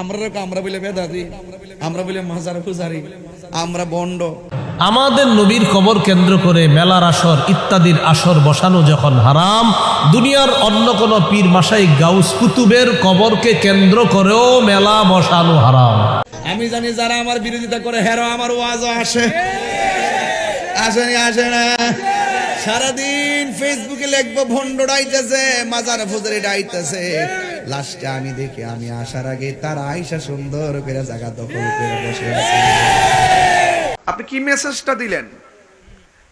আমরা আমরা বলে বেদাদি আমরা বলে মাজার পূজারি আমরা বন্ড। আমাদের নবীর কবর কেন্দ্র করে মেলার আসর ইত্যাদির আসর বসানো যখন হারাম দুনিয়ার অন্য কোন পীর মাসাই গাউস কুতুবের কবরকে কেন্দ্র করেও মেলা বসানো হারাম। আমি জানি যারা আমার বিরোধিতা করে হেরো আমার ওয়াজও আসে। আসেনি আসে না সারাদিন ফেসবুকে লিখব ভন্ড ডাইতেছে মাজার ফুজারি ডাইতেছে। লাস্টে আমি দেখি আমি আসার আগে তার আইসা সুন্দর করে জায়গা দখল করে বসে আছে। আপনি কি মেসেজটা দিলেন?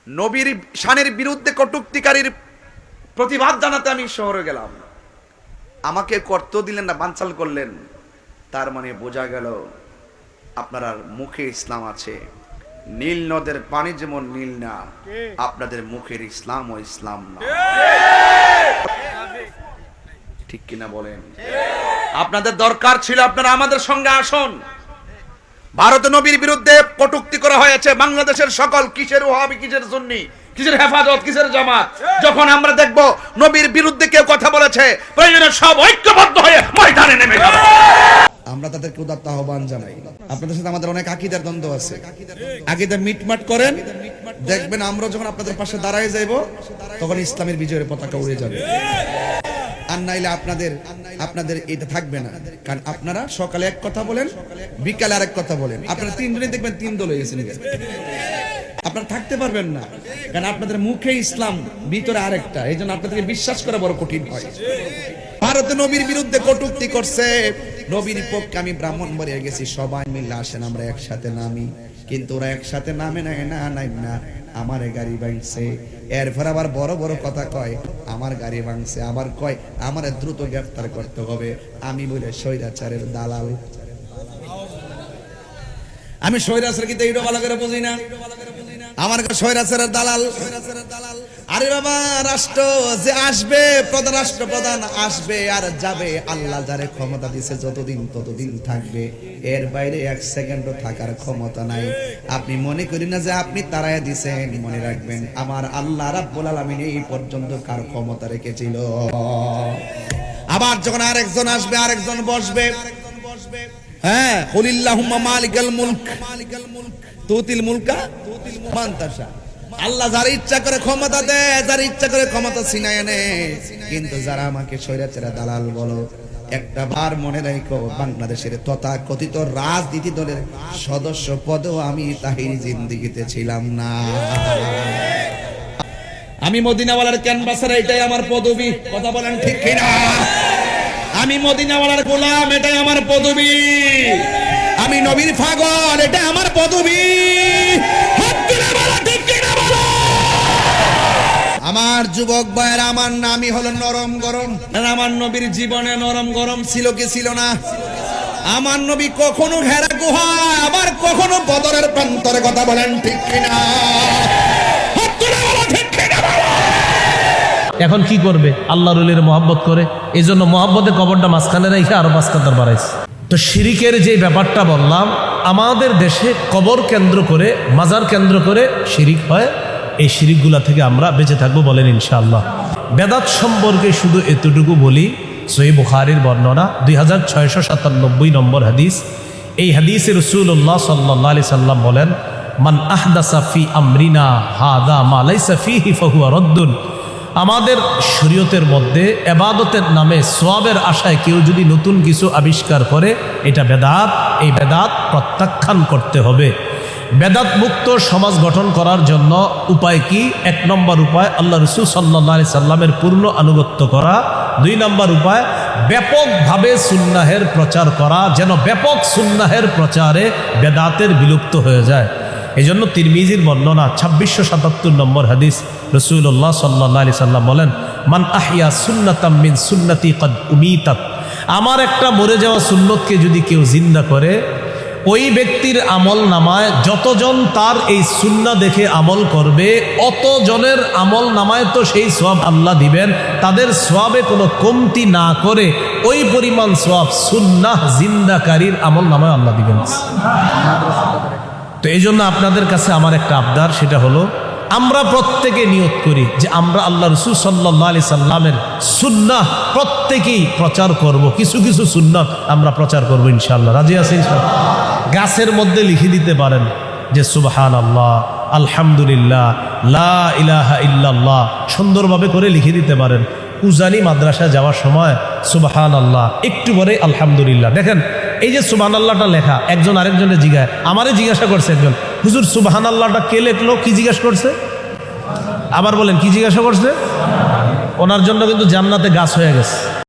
নবীর শানের বিরুদ্ধে কটুক্তিকারীর প্রতিবাদ জানাতে আমি শহরে গেলাম। আমাকে কর্ত দিলেন না বানচাল করলেন। তার মানে বোঝা গেল আপনার মুখে ইসলাম আছে। নীল নদের পানি যেমন নীল না আপনাদের মুখের ইসলাম ও ইসলাম না। ঠিক কিনা বলেন। আপনাদের দরকার ছিল আপনারা আমাদের সঙ্গে আসুন। ভারত নবীর বিরুদ্ধে কটুক্তি করা হয়েছে বাংলাদেশের সকল কিসের ওহাবি কিসের সুন্নি, কিসের হেফাজত, কিসের জামাত। যখন আমরা দেখব নবীর বিরুদ্ধে কেউ কথা বলেছে, প্রয়োজনে সব ঐক্যবদ্ধ হয়ে ময়দানে নেমে যাবে। আমরা তাদেরকে উদাত্ত আহ্বান জানাই। আপনাদের সাথে আমাদের অনেক আকিদার দ্বন্দ্ব আছে। আকিদা মিটমাট করেন, দেখবেন আমরা যখন আপনাদের পাশে দাঁড়ায় যাইব, তখন ইসলামের বিজয়ের পতাকা উড়ে যাবে। আর নাইলে আপনাদের আপনাদের এটা থাকবে না। কারণ আপনারা সকালে এক কথা বলেন, বিকালে আরেক কথা বলেন। আপনারা তিনজনই দেখবেন তিন দল হয়ে গেছেন আপনারা থাকতে পারবেন না। কারণ আপনাদের মুখে ইসলাম, ভিতরে আরেকটা। এই জন্য আপনাদেরকে বিশ্বাস করা বড় কঠিন হয়। ভারত নবীর বিরুদ্ধে কটুক্তি করছে। নবীর পক্ষে আমি ব্রাহ্মণ বাড়িয়ে গেছি, সবাই মিলে আসেন, আমরা একসাথে নামি। কিন্তু ওরা একসাথে নামে না না, নাই, না। আমার গাড়ি ভাঙছে। এরপর আবার বড় বড় কথা কয়, আমার গাড়ি ভাঙছে আমার কয়, আমার দ্রুত গ্রেফতার করতে হবে। আমি বলে স্বৈরাচারের দালাল। আমি স্বৈরাচার কিন্তু এইটা ভালো করে বুঝি না। আমার কাছে স্বৈরাচারের দালাল। আরে বাবা, রাষ্ট্র যে আসবে, প্রধান রাষ্ট্র প্রধান আসবে আর যাবে, আল্লাহ যারে ক্ষমতা দিছে যতদিন ততদিন থাকবে। এর বাইরে এক সেকেন্ডও থাকার ক্ষমতা নাই। আপনি মনে করি না যে আপনি তারাই দিছেন মনে রাখবেন, আমার আল্লাহ রাব্বুল আলামিন এই পর্যন্ত কার ক্ষমতা রেখেছিল। আবার যখন আরেকজন আসবে, আরেকজন বসবে। হ্যাঁ কুলিল্লাহুম্মা মালিকাল মুলক। মালিকাল মুলক? তুতিল মুলকা। মান তাশা আল্লাহ যার ইচ্ছা করে ক্ষমতা দেয়, যার ইচ্ছা করে ক্ষমতা ছিনায় আনে। কিন্তু যারা আমাকে স্বৈরাচারা দালাল বলো, একটা বার মনে রাখো, বাংলাদেশের তথাকথিত রাজনীতি দলের সদস্য পদেও আমি তাহির জিন্দিগিতে ছিলাম না। আমি মদিনাওয়ালার ক্যানভাসের এটাই আমার পদবি, কথা বলেন ঠিক কিনা? আমি মদিনাওয়ালার গোলাম, এটাই আমার পদবি। আমি নবীর ফাগল এটা আমার পদবি। যুবক ভাইয়ের, আমার নামই হলো নরম গরম। আমার নবীর জীবনে নরম গরম ছিল কি ছিল না? আমার নবী কখনো ঘেরা গুহা, আবার কখনো বদরের প্রান্তরে কথা বলেন ঠিক কিনা? এখন কি করবে? আল্লাহ রুলের মহাব্বত করে। এই জন্য মহাব্বতে কবরটা মাঝখানে রেখে আরও কাতার বাড়াইছে। তো শিরিকের যে ব্যাপারটা বললাম, আমাদের দেশে কবর কেন্দ্র করে, মাজার কেন্দ্র করে শিরিক হয়। এই শিরিকগুলা থেকে আমরা বেঁচে থাকব বলেন ইনশাআল্লাহ। বেদাত সম্পর্কে শুধু এতটুকু বলি সই বুখারির বর্ণনা, দুই হাজার ছয়শো সাতানব্বই নম্বর হাদিস। এই হাদিসে রসুল্লাহ সাল্লাহ আলি সাল্লাম বলেন, মান আহদা সাফি আমরিনা, হাদা মালাইসা ফিহি ফাহুয়া রদ্দুন। আমাদের শরীয়তের মধ্যে এবাদতের নামে সোয়াবের আশায় কেউ যদি নতুন কিছু আবিষ্কার করে, এটা বেদাত। এই বেদাত প্রত্যাখ্যান করতে হবে। বেদাত মুক্ত সমাজ গঠন করার জন্য উপায় কি? এক নম্বর উপায়, আল্লাহ রসুল সাল্লা সাল্লামের পূর্ণ আনুগত্য করা। দুই নম্বর উপায়, ব্যাপকভাবে সুন্নাহের প্রচার করা, যেন ব্যাপক সুন্নাহের প্রচারে বেদাতের বিলুপ্ত হয়ে যায়। এই জন্য তিরমিজির বর্ণনা, ছাব্বিশশো সাতাত্তর নম্বর হাদিস রসুল্লাহ সাল্লাহ আলি সাল্লাম বলেন, মান আহিয়া সুন্নাতাম মিন সুন্নতি, কদ উমিতাত। আমার একটা মরে যাওয়া সুন্নতকে যদি কেউ জিন্দা করে ওই ব্যক্তির আমল নামায় যতজন তার এই সুন্না দেখে আমল করবে, অতজনের আমল নামায় তো সেই সোয়াব আল্লাহ দিবেন। তাদের সোয়াবে কোনো কমতি না করে ওই পরিমাণ সোয়াব সুন্নাহ জিন্দাকারীর আমল নামায় আল্লাহ দিবেন। তো এই জন্য আপনাদের কাছে আমার একটা আবদার, সেটা হলো আমরা প্রত্যেকে নিয়ত করি যে আমরা আল্লাহ রসুল সাল্লাহ আলি সাল্লামের সুন্নাহ প্রত্যেকেই প্রচার করব। কিছু কিছু সুন্নাহ আমরা প্রচার করব ইনশাল্লাহ রাজি আছে ইনশাল্লাহ গাছের মধ্যে লিখে দিতে পারেন যে সুবহান আল্লাহ আলহামদুলিল্লাহ, লা ইলাহা ইল্লাল্লাহ সুন্দরভাবে করে লিখে দিতে পারেন। উজানি মাদ্রাসা যাওয়ার সময় সুবহান আল্লাহ একটু পরে আলহামদুলিল্লাহ। দেখেন, এই যে সুবহান আল্লাহটা লেখা, একজন আরেকজনের জিজ্ঞাসা আমারে জিজ্ঞাসা করছে একজন, হুজুর সুবহান আল্লাহটা কে লেখলো? কি জিজ্ঞাসা করছে? আবার বলেন, কি জিজ্ঞাসা করছে? ওনার জন্য কিন্তু জান্নাতে গাছ হয়ে গেছে।